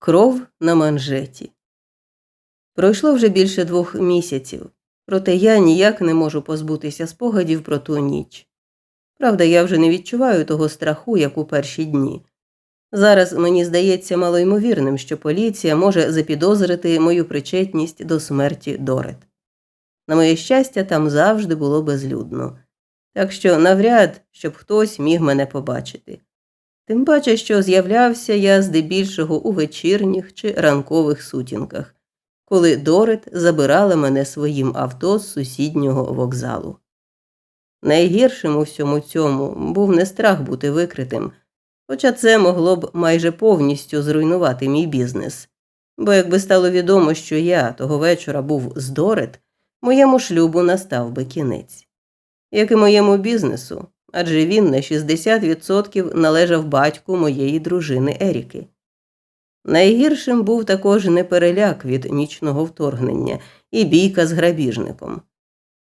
Кров на манжеті. Пройшло вже більше двох місяців, проте я ніяк не можу позбутися спогадів про ту ніч. Правда, я вже не відчуваю того страху, як у перші дні. Зараз мені здається малоймовірним, що поліція може запідозрити мою причетність до смерті Дорет. На моє щастя, там завжди було безлюдно, так що навряд, щоб хтось міг мене побачити. Тим паче, що з'являвся я здебільшого у вечірніх чи ранкових сутінках, коли Дорет забирала мене своїм авто з сусіднього вокзалу. Найгіршим у всьому цьому був не страх бути викритим, хоча це могло б майже повністю зруйнувати мій бізнес. Бо якби стало відомо, що я того вечора був з Дорет, моєму шлюбу настав би кінець. Як і моєму бізнесу, адже він на 60% належав батьку моєї дружини Еріки. Найгіршим був також не переляк від нічного вторгнення і бійка з грабіжником.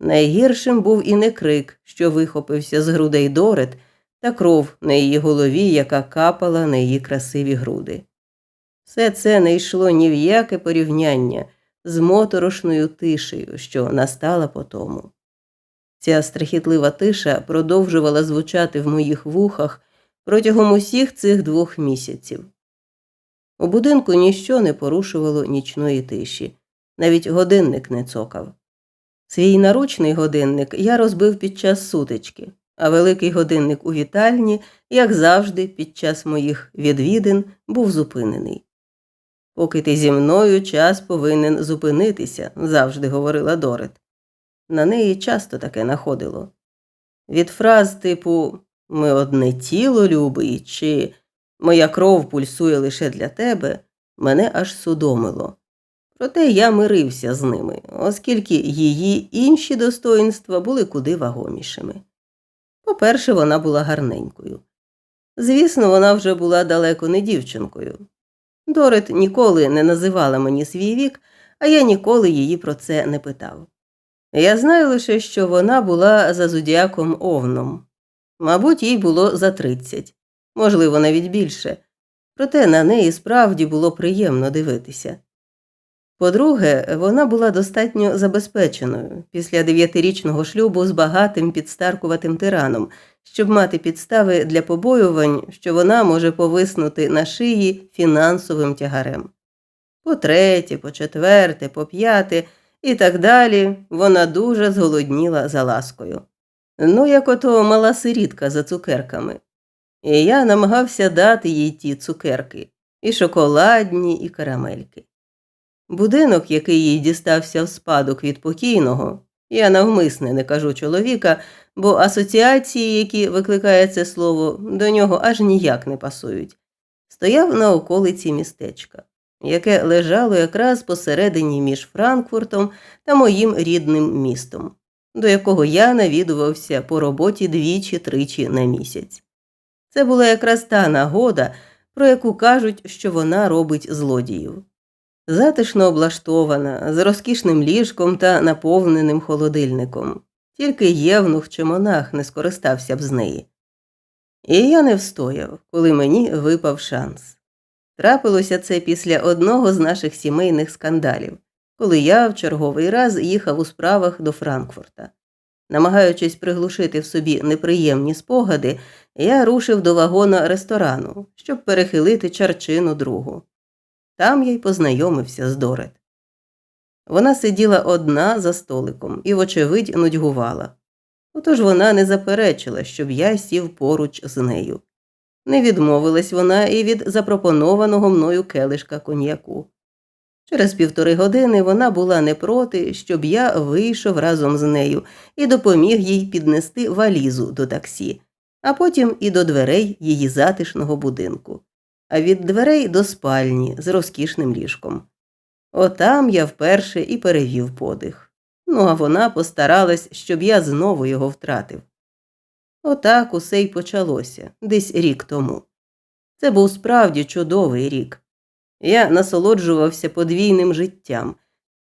Найгіршим був і не крик, що вихопився з грудей Дорет, та кров на її голові, яка капала на її красиві груди. Все це не йшло ні в яке порівняння з моторошною тишею, що настала по тому. Ця страхітлива тиша продовжувала звучати в моїх вухах протягом усіх цих двох місяців. У будинку ніщо не порушувало нічної тиші, навіть годинник не цокав. Свій наручний годинник я розбив під час сутички, а великий годинник у вітальні, як завжди, під час моїх відвідин був зупинений. Поки ти зі мною час повинен зупинитися, завжди говорила Дорет. На неї часто таке находило. Від фраз типу Ми одне тіло любий чи Моя кров пульсує лише для тебе, мене аж судомило. Проте я мирився з ними, оскільки її інші достоїнства були куди вагомішими. По-перше, вона була гарненькою. Звісно, вона вже була далеко не дівчинкою. Дорит ніколи не називала мені свій вік, а я ніколи її про це не питав. Я знаю лише, що вона була за зодіаком овном. Мабуть, їй було за тридцять, можливо, навіть більше, проте на неї справді було приємно дивитися. По-друге, вона була достатньо забезпеченою після дев'ятирічного шлюбу з багатим підстаркуватим тираном, щоб мати підстави для побоювань, що вона може повиснути на шиї фінансовим тягарем. По третє, по четверте, по п'яте і так далі вона дуже зголодніла за ласкою. Ну, як ото мала сирітка за цукерками. І я намагався дати їй ті цукерки і шоколадні, і карамельки. Будинок, який їй дістався в спадок від покійного, я навмисне не кажу чоловіка, бо асоціації, які викликає це слово, до нього аж ніяк не пасують, стояв на околиці містечка, яке лежало якраз посередині між Франкфуртом та моїм рідним містом, до якого я навідувався по роботі двічі-тричі на місяць. Це була якраз та нагода, про яку кажуть, що вона робить злодіїв затишно облаштована, з розкішним ліжком та наповненим холодильником. Тільки євнух чи монах не скористався б з неї. І я не встояв, коли мені випав шанс. Трапилося це після одного з наших сімейних скандалів, коли я в черговий раз їхав у справах до Франкфурта. Намагаючись приглушити в собі неприємні спогади, я рушив до вагона ресторану, щоб перехилити чарчину другу. Там я й познайомився з Дорет. Вона сиділа одна за столиком і, вочевидь, нудьгувала. Отож вона не заперечила, щоб я сів поруч з нею. Не відмовилась вона і від запропонованого мною келишка коньяку. Через півтори години вона була не проти, щоб я вийшов разом з нею і допоміг їй піднести валізу до таксі, а потім і до дверей її затишного будинку а від дверей до спальні з розкішним ліжком. Отам я вперше і перевів подих. Ну, а вона постаралась, щоб я знову його втратив. Отак усе й почалося десь рік тому. Це був справді чудовий рік. Я насолоджувався подвійним життям,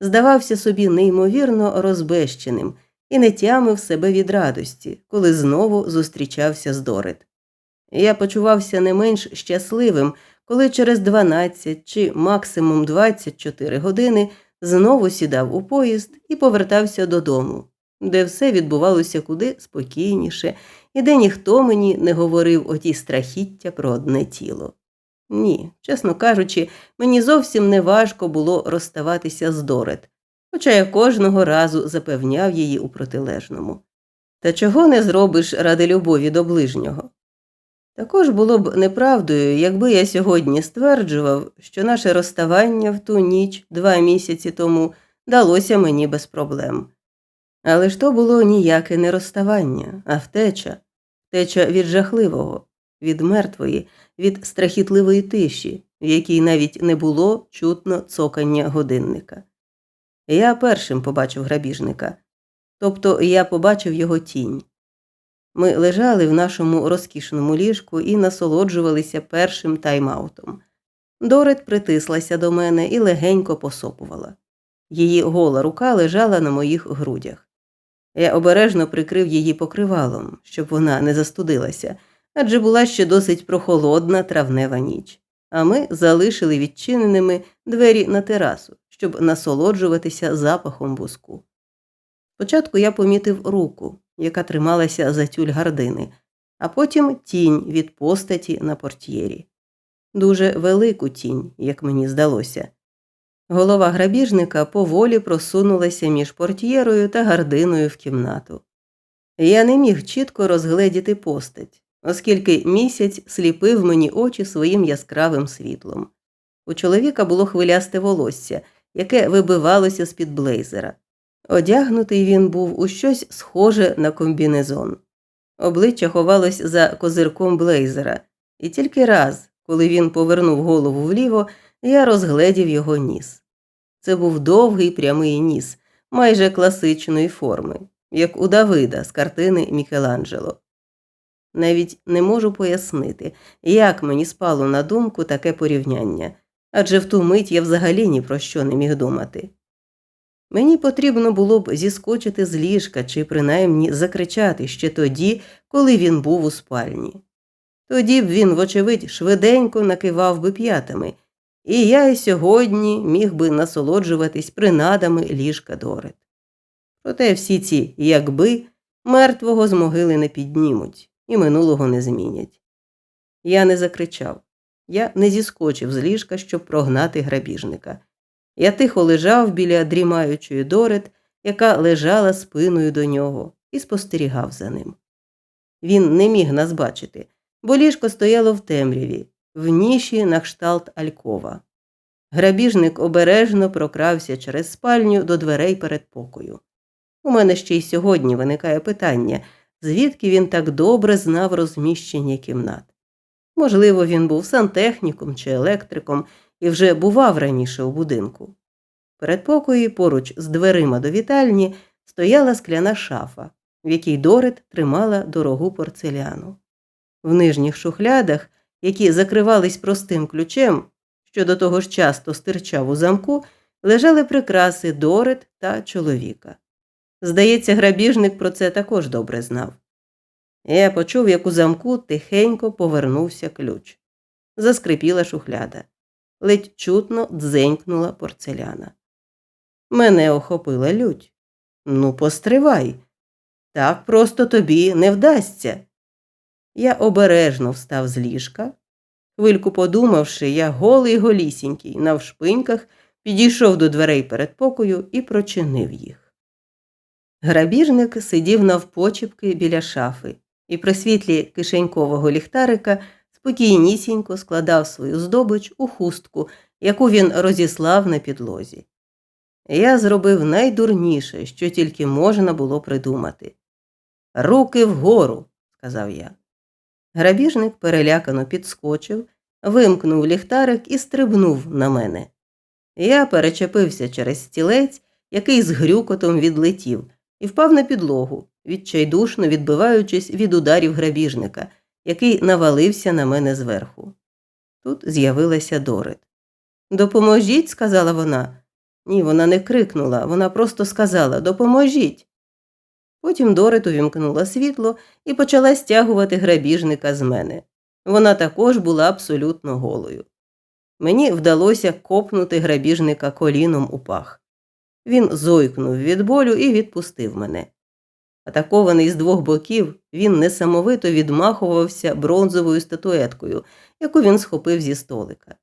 здавався собі неймовірно розбещеним і не тямив себе від радості, коли знову зустрічався з Дорет. Я почувався не менш щасливим, коли через 12 чи максимум 24 години знову сідав у поїзд і повертався додому, де все відбувалося куди спокійніше, і де ніхто мені не говорив оті страхіття про одне тіло. Ні, чесно кажучи, мені зовсім не важко було розставатися з Дорет, хоча я кожного разу запевняв її у протилежному. Та чого не зробиш ради любові до ближнього? Також було б неправдою, якби я сьогодні стверджував, що наше розставання в ту ніч два місяці тому далося мені без проблем. Але ж то було ніяке не розставання, а втеча, втеча від жахливого, від мертвої, від страхітливої тиші, в якій навіть не було чутно цокання годинника. Я першим побачив грабіжника, тобто я побачив його тінь. Ми лежали в нашому розкішному ліжку і насолоджувалися першим тайм-аутом. Дорет притислася до мене і легенько посопувала. Її гола рука лежала на моїх грудях. Я обережно прикрив її покривалом, щоб вона не застудилася, адже була ще досить прохолодна травнева ніч, а ми залишили відчиненими двері на терасу, щоб насолоджуватися запахом буску. Спочатку я помітив руку, яка трималася за тюль гардини, а потім тінь від постаті на портьєрі. Дуже велику тінь, як мені здалося. Голова грабіжника поволі просунулася між портьєрою та гардиною в кімнату. Я не міг чітко розгледіти постать, оскільки місяць сліпив мені очі своїм яскравим світлом. У чоловіка було хвилясте волосся, яке вибивалося з під блейзера. Одягнутий він був у щось схоже на комбінезон. Обличчя ховалось за козирком блейзера, і тільки раз, коли він повернув голову вліво, я розгледів його ніс. Це був довгий прямий ніс, майже класичної форми, як у Давида з картини Мікеланджело. Навіть не можу пояснити, як мені спало на думку таке порівняння, адже в ту мить я взагалі ні про що не міг думати. Мені потрібно було б зіскочити з ліжка чи принаймні закричати ще тоді, коли він був у спальні. Тоді б він, вочевидь, швиденько накивав би п'ятами, і я й сьогодні міг би насолоджуватись принадами ліжка Дорет. Проте всі ці якби мертвого з могили не піднімуть і минулого не змінять. Я не закричав, я не зіскочив з ліжка, щоб прогнати грабіжника. Я тихо лежав біля дрімаючої Дорет, яка лежала спиною до нього, і спостерігав за ним. Він не міг нас бачити, бо ліжко стояло в темряві, в ніші на кшталт Алькова. Грабіжник обережно прокрався через спальню до дверей передпокою. У мене ще й сьогодні виникає питання, звідки він так добре знав розміщення кімнат. Можливо, він був сантехніком чи електриком і вже бував раніше у будинку. Перед покої, поруч з дверима до вітальні, стояла скляна шафа, в якій Дорет тримала дорогу порцеляну. В нижніх шухлядах, які закривались простим ключем, що до того ж часто стирчав у замку, лежали прикраси Дорет та чоловіка. Здається, грабіжник про це також добре знав. Я почув, як у замку тихенько повернувся ключ. Заскрипіла шухляда ледь чутно дзенькнула порцеляна. Мене охопила лють. Ну, постривай. Так просто тобі не вдасться. Я обережно встав з ліжка. Хвильку подумавши, я голий голісінький, навшпиньках, підійшов до дверей передпокою і прочинив їх. Грабіжник сидів навпочіпки біля шафи, і при світлі кишенькового ліхтарика спокійнісінько складав свою здобич у хустку, яку він розіслав на підлозі. Я зробив найдурніше, що тільки можна було придумати. Руки вгору, сказав я. Грабіжник перелякано підскочив, вимкнув ліхтарик і стрибнув на мене. Я перечепився через стілець, який з грюкотом відлетів, і впав на підлогу, відчайдушно відбиваючись від ударів грабіжника який навалився на мене зверху. Тут з'явилася Дорит. Допоможіть, сказала вона. Ні, вона не крикнула, вона просто сказала Допоможіть. Потім Дорит увімкнула світло і почала стягувати грабіжника з мене. Вона також була абсолютно голою. мені вдалося копнути грабіжника коліном у пах. Він зойкнув від болю і відпустив мене. Атакований з двох боків, він несамовито відмахувався бронзовою статуеткою, яку він схопив зі столика.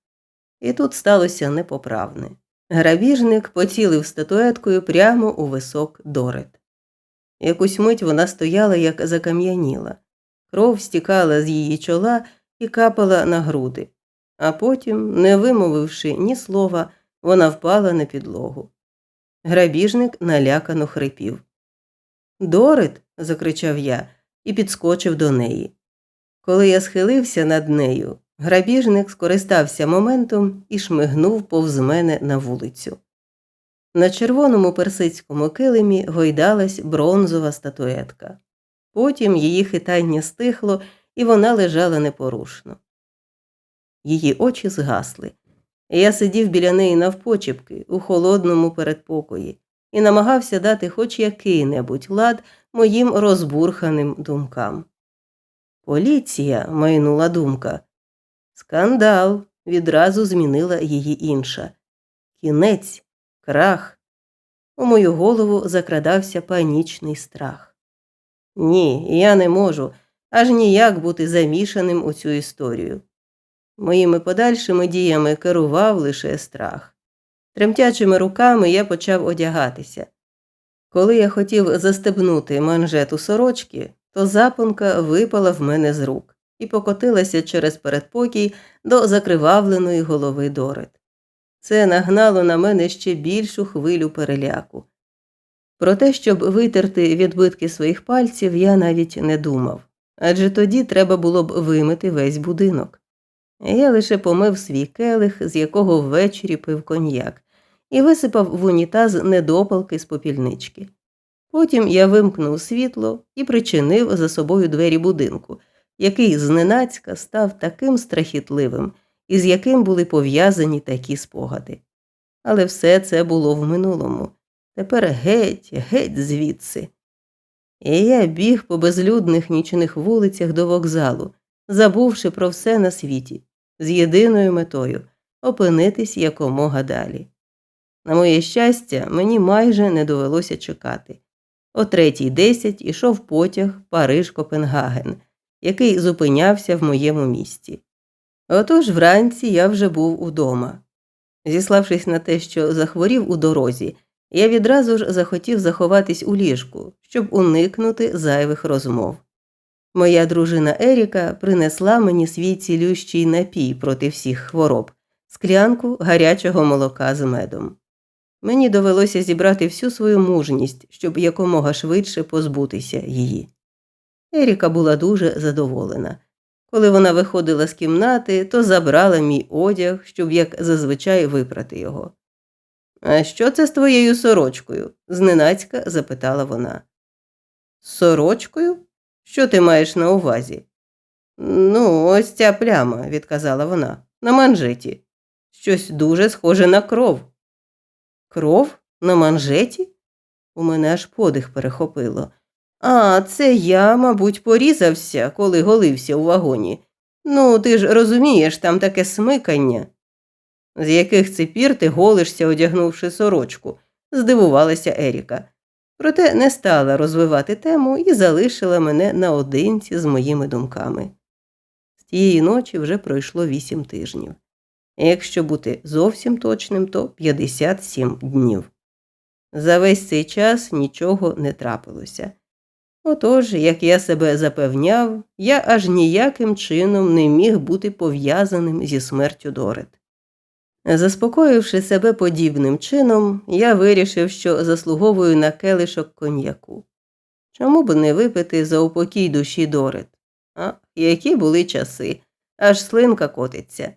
І тут сталося непоправне. Грабіжник поцілив статуеткою прямо у висок Дорет. Якусь мить вона стояла, як закам'яніла. Кров стікала з її чола і капала на груди, а потім, не вимовивши ні слова, вона впала на підлогу. Грабіжник налякано хрипів. Дорит. закричав я і підскочив до неї. Коли я схилився над нею, грабіжник скористався моментом і шмигнув повз мене на вулицю. На червоному персидському килимі гойдалась бронзова статуетка. Потім її хитання стихло, і вона лежала непорушно. Її очі згасли. Я сидів біля неї навпочіпки у холодному передпокої і намагався дати хоч який-небудь лад моїм розбурханим думкам. Поліція, майнула думка. Скандал відразу змінила її інша. Кінець, крах. У мою голову закрадався панічний страх. Ні, я не можу аж ніяк бути замішаним у цю історію. Моїми подальшими діями керував лише страх. Тремтячими руками я почав одягатися. Коли я хотів застебнути манжету сорочки, то запонка випала в мене з рук і покотилася через передпокій до закривавленої голови Дорет. Це нагнало на мене ще більшу хвилю переляку. Про те, щоб витерти відбитки своїх пальців, я навіть не думав, адже тоді треба було б вимити весь будинок. Я лише помив свій келих, з якого ввечері пив коньяк, і висипав в унітаз недопалки з попільнички. Потім я вимкнув світло і причинив за собою двері будинку, який зненацька став таким страхітливим, і з яким були пов'язані такі спогади. Але все це було в минулому. Тепер геть, геть звідси. І я біг по безлюдних нічних вулицях до вокзалу, забувши про все на світі, з єдиною метою опинитись якомога далі. На моє щастя, мені майже не довелося чекати. О третій десять ішов потяг Париж Копенгаген, який зупинявся в моєму місті. Отож вранці я вже був удома. Зіславшись на те, що захворів у дорозі, я відразу ж захотів заховатись у ліжку, щоб уникнути зайвих розмов. Моя дружина Еріка принесла мені свій цілющий напій проти всіх хвороб, склянку гарячого молока з медом. Мені довелося зібрати всю свою мужність, щоб якомога швидше позбутися її. Еріка була дуже задоволена. Коли вона виходила з кімнати, то забрала мій одяг, щоб як зазвичай випрати його. А що це з твоєю сорочкою? зненацька запитала вона. Сорочкою? Що ти маєш на увазі? Ну, ось ця пляма, відказала вона, на манжеті. Щось дуже схоже на кров. Кров? На манжеті? У мене аж подих перехопило. А, це я, мабуть, порізався, коли голився у вагоні. Ну, ти ж розумієш, там таке смикання. З яких це пір ти голишся, одягнувши сорочку, здивувалася Еріка. Проте не стала розвивати тему і залишила мене наодинці з моїми думками. З тієї ночі вже пройшло вісім тижнів. Якщо бути зовсім точним, то 57 днів. За весь цей час нічого не трапилося. Отож, як я себе запевняв, я аж ніяким чином не міг бути пов'язаним зі смертю Дорет. Заспокоївши себе подібним чином, я вирішив, що заслуговую на келишок коньяку. Чому б не випити за упокій душі Дорет? А які були часи, аж слинка котиться.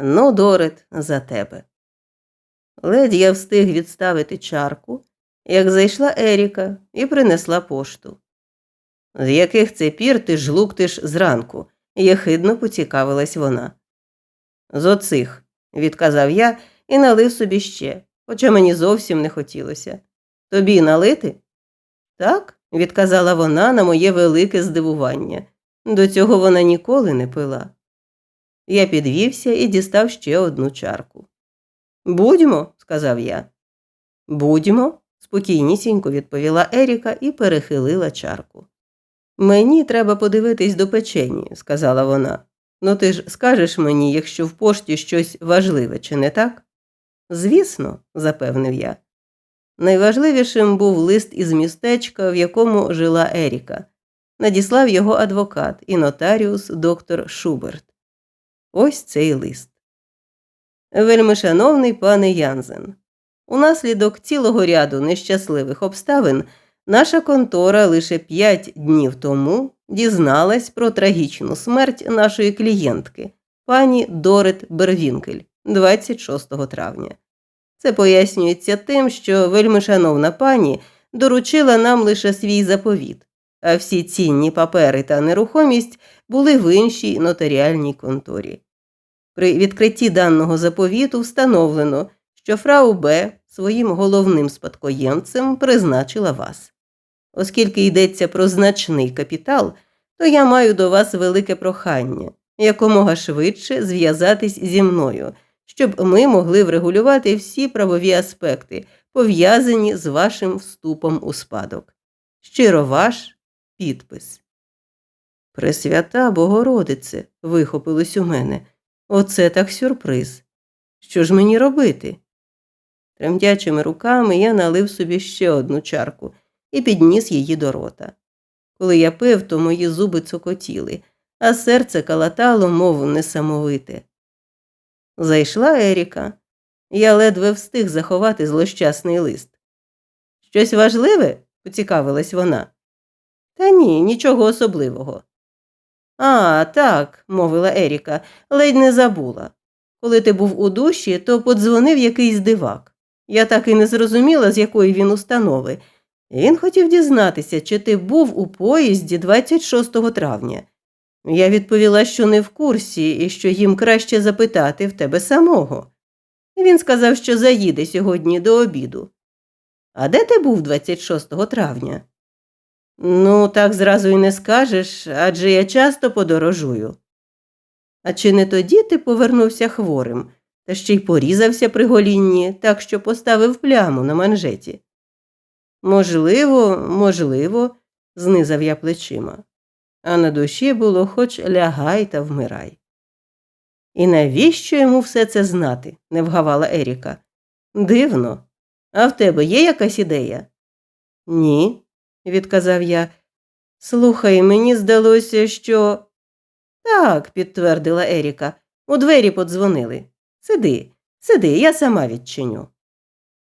Ну, Дорет, за тебе. Ледь я встиг відставити чарку, як зайшла Еріка і принесла пошту. З яких це пір ти жлуктиш зранку? єхидно поцікавилась вона. З оцих, відказав я і налив собі ще, хоча мені зовсім не хотілося. Тобі налити? Так, відказала вона на моє велике здивування. До цього вона ніколи не пила. Я підвівся і дістав ще одну чарку. Будьмо, сказав я. Будьмо, спокійнісінько відповіла Еріка і перехилила чарку. Мені треба подивитись до печені, сказала вона. Ну ти ж скажеш мені, якщо в пошті щось важливе, чи не так? Звісно, запевнив я. Найважливішим був лист із містечка, в якому жила Еріка. Надіслав його адвокат і нотаріус доктор Шуберт. Ось цей лист. Вельми шановний пане Янзен. Унаслідок цілого ряду нещасливих обставин наша контора лише п'ять днів тому дізналась про трагічну смерть нашої клієнтки, пані Дорет Бервінкель, 26 травня. Це пояснюється тим, що вельми шановна пані доручила нам лише свій заповіт, а всі цінні папери та нерухомість були в іншій нотаріальній конторі. При відкритті даного заповіту встановлено, що фрау Б своїм головним спадкоємцем призначила вас. Оскільки йдеться про значний капітал, то я маю до вас велике прохання якомога швидше зв'язатись зі мною, щоб ми могли врегулювати всі правові аспекти, пов'язані з вашим вступом у спадок. Щиро ваш підпис. Пресвята Богородице, вихопилось у мене. Оце так сюрприз. Що ж мені робити? Тремтячими руками я налив собі ще одну чарку і підніс її до рота. Коли я пив, то мої зуби цокотіли, а серце калатало, мов несамовите. Зайшла Еріка. Я ледве встиг заховати злощасний лист. Щось важливе? поцікавилась вона. Та ні, нічого особливого. А, так, мовила Еріка, ледь не забула. Коли ти був у душі, то подзвонив якийсь дивак. Я так і не зрозуміла, з якої він установи. Він хотів дізнатися, чи ти був у поїзді 26 травня. Я відповіла, що не в курсі і що їм краще запитати в тебе самого. Він сказав, що заїде сьогодні до обіду. А де ти був 26 травня? Ну, так зразу й не скажеш, адже я часто подорожую. А чи не тоді ти повернувся хворим, та ще й порізався при голінні, так що поставив пляму на манжеті? Можливо, можливо, знизав я плечима, а на душі було хоч лягай та вмирай. І навіщо йому все це знати? не вгавала Еріка. Дивно. А в тебе є якась ідея? Ні, відказав я. Слухай, мені здалося, що. Так, підтвердила Еріка. У двері подзвонили. Сиди, сиди, я сама відчиню.